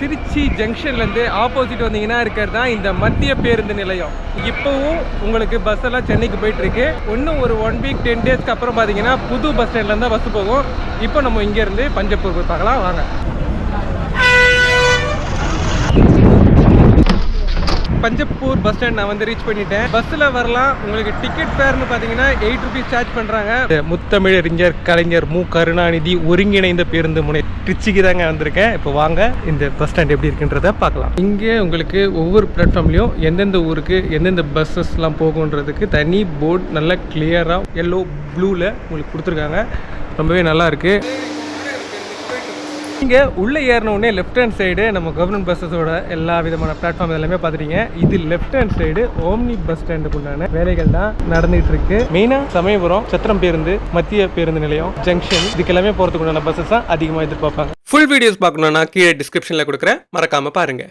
Trichy ஜங்ஷன்லேருந்து opposite வந்தீங்கன்னா இருக்கிறது தான் இந்த மத்திய பேருந்து நிலையம். இப்போவும் உங்களுக்கு பஸ் எல்லாம் சென்னைக்கு போயிட்டுருக்கு. இன்னும் ஒரு ஒன் வீக் டென் டேஸ்க்கு அப்புறம் பார்த்தீங்கன்னா புது பஸ் ஸ்டாண்ட்லேருந்து தான் பஸ் போகும். இப்போ நம்ம இங்கேருந்து பஞ்சப்பூர் பார்க்கலாம். வாங்க. பஞ்சப்பூர் பஸ் ஸ்டாண்ட் நான் வந்து ரீச் பண்ணிட்டேன். பஸ்ஸில் வரலாம். உங்களுக்கு டிக்கெட் ஃபேர்னு பார்த்தீங்கன்னா எயிட் ருபீஸ் சார்ஜ் பண்ணுறாங்க முத்தமிழறிஞர் கலைஞர் மு. கருணாநிதி ஒருங்கிணைந்த பேருந்து முனை திருச்சிக்கு தாங்க வந்திருக்கேன். இப்போ வாங்க இந்த பஸ் ஸ்டாண்ட் எப்படி இருக்குன்றத பார்க்கலாம். இங்கே உங்களுக்கு ஒவ்வொரு பிளாட்ஃபார்ம்லையும் எந்தெந்த ஊருக்கு எந்தெந்த பஸ்ஸஸ்லாம் போகுன்றதுக்கு தனி போர்டு நல்லா கிளியராக எல்லோ ப்ளூவில் உங்களுக்கு கொடுத்துருக்காங்க. ரொம்பவே நல்லா இருக்குது இங்கே உள்ளே ஏறின உடனே லெஃப்ட் ஹேண்ட் சைடு நம்ம கவர்மெண்ட் பஸ்ஸஸோட எல்லா விதமான பிளாட்ஃபார்ம் எல்லாமே பார்த்துட்டீங்க. இது left hand side omni bus ஸ்டாண்டுக்கு உண்டான வேலைகள் தான் நடந்துகிட்டு இருக்கு. மெயினாக சமயபுரம் சத்திரம் பேருந்து மத்திய பேருந்து நிலையம் ஜங்ஷன் இதுக்கு எல்லாமே போகிறதுக்கு உண்டான பஸ்ஸஸ் தான் அதிகமாக எதிர்பார்ப்பாங்க. ஃபுல் வீடியோஸ் பார்க்கணும்னா கீழே டிஸ்கிரிப்ஷனில் கொடுக்குறேன். மறக்காம பாருங்க.